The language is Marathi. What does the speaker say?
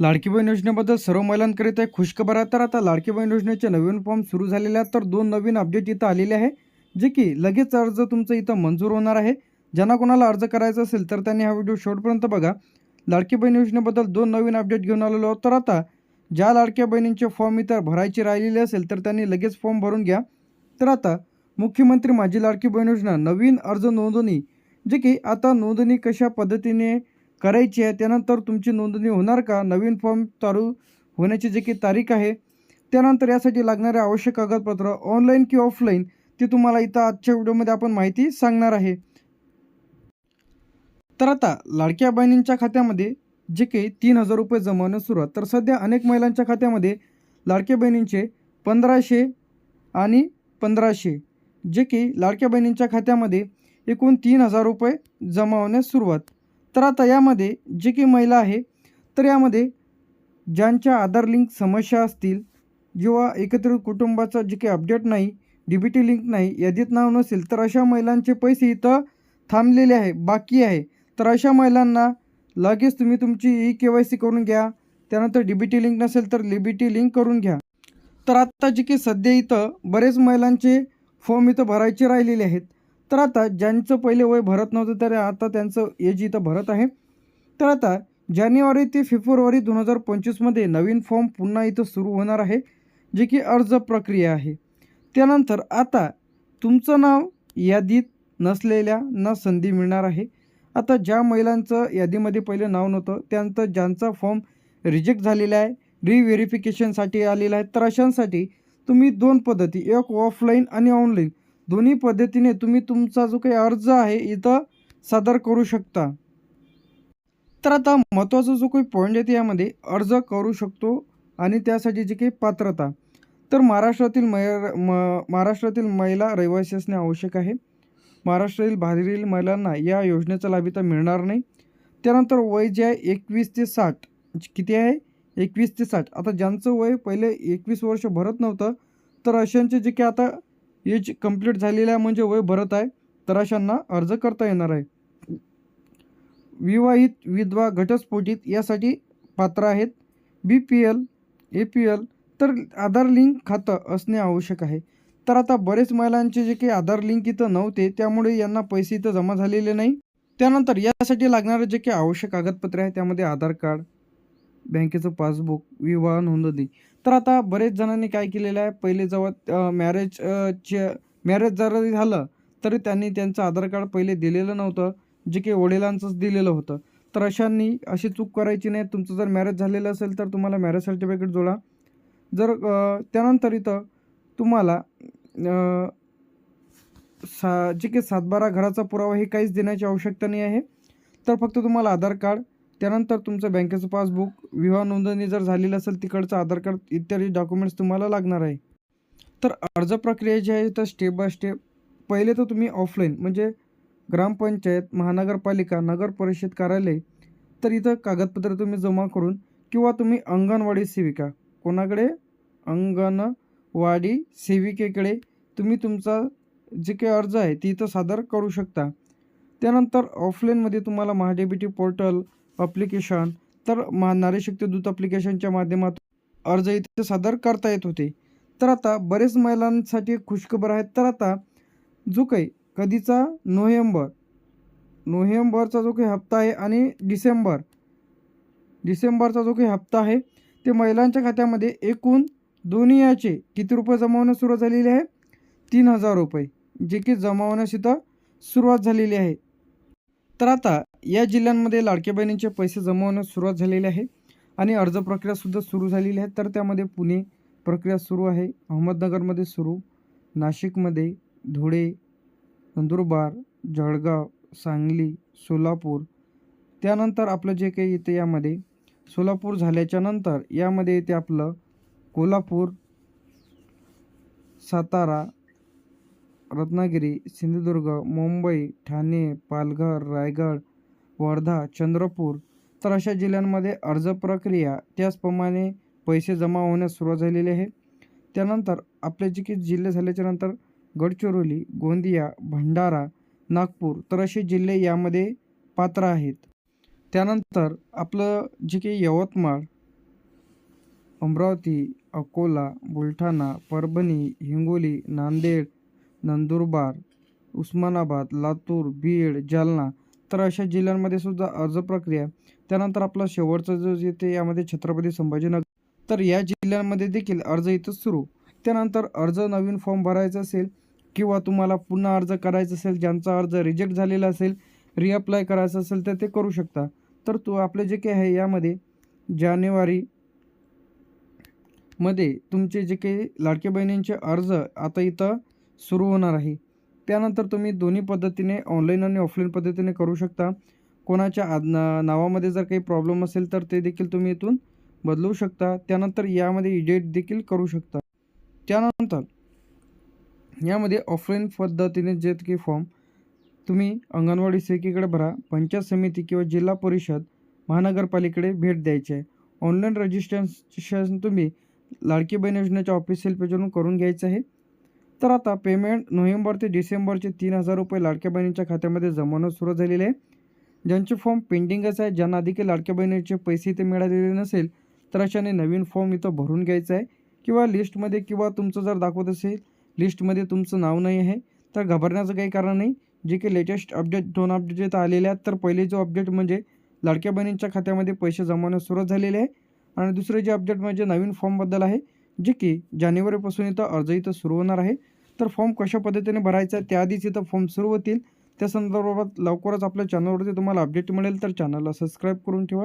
लाडकी बहीण योजनेबद्दल सर्व महिलांकरिता एक खुशखबर आहे. तर आता लाडकी बहीण योजनेचे नवीन फॉर्म सुरू झालेले आहेत. तर दोन नवीन अपडेट इथं आलेले आहे. जे की लगेच अर्ज तुमचं इथं मंजूर होणार आहे. ज्यांना कोणाला अर्ज करायचा असेल तर त्यांनी हा व्हिडिओ शेवटपर्यंत बघा. लाडकी बहीण योजनेबद्दल दोन नवीन अपडेट घेऊन आलेलो आहोत. तर आता ज्या लाडक्या बहिणींचे फॉर्म इथं भरायचे राहिलेले असेल तर त्यांनी लगेच फॉर्म भरून घ्या. तर आता मुख्यमंत्री माझी लाडकी बहीण योजना नवीन अर्ज नोंदणी. जे की आता नोंदणी कशा पद्धतीने करायची आहे त्यानंतर तुमची नोंदणी होणार का? नवीन फॉर्म चालू होण्याची जे की तारीख आहे त्यानंतर यासाठी लागणारे आवश्यक कागदपत्र ऑनलाईन किंवा ऑफलाईन ते तुम्हाला इथं आजच्या व्हिडिओमध्ये आपण माहिती सांगणार आहे. तर आता लाडक्या बहिणींच्या खात्यामध्ये जे काही तीन हजार रुपये जमवण्यास सुरुवात तर सध्या अनेक महिलांच्या खात्यामध्ये लाडक्या बहिणींचे पंधराशे आणि पंधराशे जे की लाडक्या बहिणींच्या खात्यामध्ये एकूण तीन हजार रुपये जमा होण्यास सुरुवात. तर आता यामध्ये जे काही महिला आहे तर यामध्ये ज्यांच्या आधार लिंक समस्या असतील किंवा एकत्रित कुटुंबाचा जे काही अपडेट नाही डी बी टी लिंक नाही यादीत नाव नसेल तर अशा महिलांचे पैसे इथं थांबलेले आहे बाकी आहे. तर अशा महिलांना लगेच तुम्ही तुमची ई के वाय सी करून घ्या त्यानंतर डी बी टी लिंक नसेल तर डी बी टी लिंक करून घ्या. तर आत्ता जे की सध्या इथं बरेच महिलांचे फॉर्म इथं भरायचे राहिलेले आहेत. तर आता ज्यांचं पहिले वय भरत नव्हतं तर आता त्यांचं एज इथं भरत आहे. तर आता जानेवारी ते फेब्रुवारी दोन हजार पंचवीसमध्ये नवीन फॉर्म पुन्हा इथं सुरू होणार आहे जे की अर्ज प्रक्रिया आहे. त्यानंतर आता तुमचं नाव यादीत नसलेल्यांना संधी मिळणार आहे. आता ज्या महिलांचं यादीमध्ये पहिलं नाव नव्हतं त्यानंतर ज्यांचा फॉर्म रिजेक्ट झालेला आहे रिव्हेरिफिकेशनसाठी आलेला आहे तर अशांसाठी तुम्ही दोन पद्धती एक ऑफलाईन आणि ऑनलाईन दोन्ही पद्धतीने तुम्ही तुमचा जो काही अर्ज आहे इथं सादर करू शकता. तर आता महत्त्वाचा जो काही पॉईंट आहे यामध्ये अर्ज करू शकतो आणि त्यासाठी जी काही पात्रता. तर महाराष्ट्रातील मै म महाराष्ट्रातील महिला रहिवासी असणे आवश्यक आहे. महाराष्ट्रातील बाहेरील महिलांना या योजनेचा लाभ इथं मिळणार नाही. त्यानंतर वय जे आहे एकवीस ते साठ. किती आहे? एकवीस ते साठ. आता ज्यांचं वय पहिले एकवीस वर्ष भरत नव्हतं तर अशांचे जे की आता एज कंप्लीट झालेलं आहे म्हणजे वय भरत आहे तर अशांना अर्ज करता येणार आहे. विवाहित विधवा घटस्फोटित यासाठी पात्र आहेत. B P L A P L तर आधार लिंक खातं असणे आवश्यक आहे. तर आता बरेच महिलांचे जे काही आधार लिंक इथं नव्हते त्यामुळे यांना पैसे इथं जमा झालेले नाही. त्यानंतर यासाठी लागणारे जे काही आवश्यक कागदपत्रे आहे त्यामध्ये आधार कार्ड बँकेचं पासबुक विवाह नोंदणी तर आता बरेच जणांनी काय केलेलं आहे पहिले जेव्हा मॅरेज चे मॅरेज जरी झालं तरी त्यांनी त्यांचं आधार कार्ड पहिले दिलेलं नव्हतं जे की वडिलांचंच दिलेलं होतं. तर अशांनी अशी चूक करायची नाही. तुमचं जर मॅरेज झालेलं असेल तर तुम्हाला मॅरेज सर्टिफिकेट जोडा. जर त्यानंतर इथं तुम्हाला सा जे की सातबारा घराचा पुरावा हे काहीच देण्याची आवश्यकता नाही आहे. तर फक्त तुम्हाला आधार कार्ड त्यानंतर तुमचं बँकेचं पासबुक विवाह नोंदणी जर झालेली असेल तिकडचं आधार कार्ड इत्यादी डॉक्युमेंट्स तुम्हाला लागणार आहे. तर अर्ज प्रक्रिया जी आहे तर स्टेप बाय स्टेप पहिले तर तुम्ही ऑफलाईन म्हणजे ग्रामपंचायत महानगरपालिका नगर परिषद कार्यालय तर इथं कागदपत्र तुम्ही जमा करून किंवा तुम्ही अंगणवाडी सेविका कोणाकडे? अंगणवाडी सेविकेकडे तुम्ही तुमचा जे काही अर्ज आहे ती इथं सादर करू शकता. त्यानंतर ऑफलाईनमध्ये तुम्हाला महाडेबिटी पोर्टल अप्लिकेशन तर महा नारी दूत अप्लिकेशनच्या माध्यमातून अर्ज इथे सादर करता येत होते. तर आता बरेच महिलांसाठी खुशखबर आहेत. तर आता जो काही कधीचा नोव्हेंबर नोव्हेंबरचा जो काही हप्ता आहे आणि डिसेंबर डिसेंबरचा जो काही हप्ता आहे ते महिलांच्या खात्यामध्ये एकूण दोन्ही याचे किती रुपये जमावणं सुरुवात झालेली आहे? तीन हजार रुपये जे की जमावण्यास इथं सुरुवात झालेली आहे. तर आता या जिल्ह्यांमध्ये लाडक्या बहिणींचे पैसे जमा सुरुवात झालेली आहे आणि अर्ज प्रक्रियासुद्धा सुरू झालेली आहे. तर त्यामध्ये पुणे प्रक्रिया सुरू आहे. अहमदनगरमध्ये सुरू नाशिकमध्ये धुळे नंदुरबार जळगाव सांगली सोलापूर. त्यानंतर आपलं जे काही येते यामध्ये सोलापूर झाल्याच्यानंतर यामध्ये येते आपलं कोल्हापूर सातारा रत्नागिरी सिंधुदुर्ग मुंबई ठाणे पालघर रायगड वर्धा चंद्रपूर तर अशा जिल्ह्यांमध्ये अर्ज प्रक्रिया त्याचप्रमाणे पैसे जमा होण्यास सुरुवात झालेली आहे. त्यानंतर आपले जे काही जिल्हे झाल्याच्यानंतर गडचिरोली गोंदिया भंडारा नागपूर तर असे जिल्हे यामध्ये पात्र आहेत. त्यानंतर आपलं जे काही यवतमाळ अमरावती अकोला बुलढाणा परभणी हिंगोली नांदेड नंदुरबार उस्मानाबाद लातूर बीड जालना तर अशा जिल्ह्यांमध्ये सुद्धा अर्ज प्रक्रिया त्यानंतर आपला शेवटचा जो येते यामध्ये छत्रपती संभाजीनगर. तर या जिल्ह्यांमध्ये देखील अर्ज इथं सुरू. त्यानंतर अर्ज नवीन फॉर्म भरायचा असेल किंवा तुम्हाला पुन्हा अर्ज करायचा असेल ज्यांचा अर्ज रिजेक्ट झालेला असेल रिअप्लाय करायचं असेल तर ते करू शकता. तर तो आपले जे काही आहे यामध्ये जानेवारी मध्ये तुमचे जे काही लाडके बहिणींचे अर्ज आता इथं सुरू होणार आहे. त्यानंतर तुम्ही दोन्ही पद्धतीने ऑनलाईन आणि ऑफलाईन पद्धतीने करू शकता. कोणाच्या आद नावामध्ये जर काही प्रॉब्लेम असेल तर ते देखील तुम्ही इथून बदलू शकता. त्यानंतर यामध्ये एडिट देखील करू शकता. त्यानंतर यामध्ये ऑफलाईन पद्धतीने जे काही फॉर्म तुम्ही अंगणवाडी सेविकेकडे भरा. पंचायत समिती किंवा जिल्हा परिषद महानगरपालिकेकडे भेट द्यायची आहे. ऑनलाईन रजिस्ट्रेशन तुम्ही लाडकी बहीण योजनेच्या ऑफिशियल पेजवरून करून घ्यायचं आहे. तर आता पेमेंट नोव्हेंबर ते डिसेंबरचे तीन हजार रुपये लाडक्या बहिणींच्या खात्यामध्ये जमवणं सुरू झालेले आहे. ज्यांचे फॉर्म पेंडिंगच आहे ज्यांना आधी की लाडक्या बहिणीचे पैसे इथे मिळालेले नसेल तर अशाने नवीन फॉर्म इथं भरून घ्यायचा आहे. किंवा लिस्टमध्ये किंवा तुमचं जर दाखवत असेल लिस्टमध्ये तुमचं नाव नाही आहे तर घाबरण्याचं काही कारण नाही. जे काही लेटेस्ट अपडेट दोन अपडेट इथं आलेले आहेत. तर पहिले जो अपडेट म्हणजे लाडक्या बहिणींच्या खात्यामध्ये पैसे जमवणं सुरू झालेले आहे. आणि दुसरे जे अपडेट म्हणजे नवीन फॉर्मबद्दल आहे जे की जानेवारीपासून इथं अर्ज इथं सुरू होणार आहे. तर फॉर्म कशा पद्धतीने भरायचा आहे त्याआधीच इथं फॉर्म सुरू होतील. त्या संदर्भात लवकरच आपल्या चॅनलवरती तुम्हाला अपडेट मिळेल तर चॅनलला सबस्क्राईब करून ठेवा.